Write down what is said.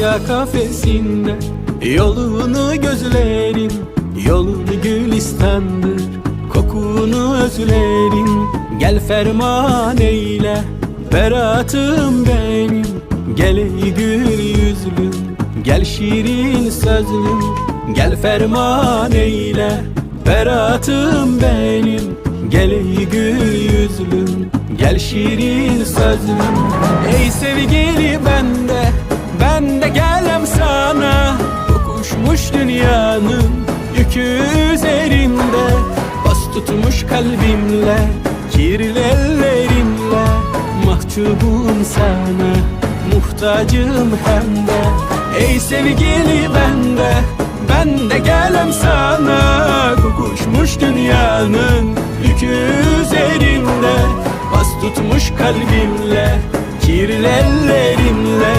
Derya kafesinde Yolunu gözlerim Yolunu gülistandır. Kokunu özlerim Gel ferman eyle. Beratım benim Gel ey gül yüzlüm Gel şirin sözlüm Gel ferman eyle. Beratım benim Gel ey gül yüzlüm Gel şirin sözlüm. Ey sevgili dünyanın Yükü üzerimde Bas tutmuş kalbimle Kirli ellerimle. Mahcubum sana Muhtacım hem de. Ey sevgili bende Ben de gelem sana. Kokuşmuş dünyanın Yükü üzerimde Bas tutmuş kalbimle Kirli ellerimle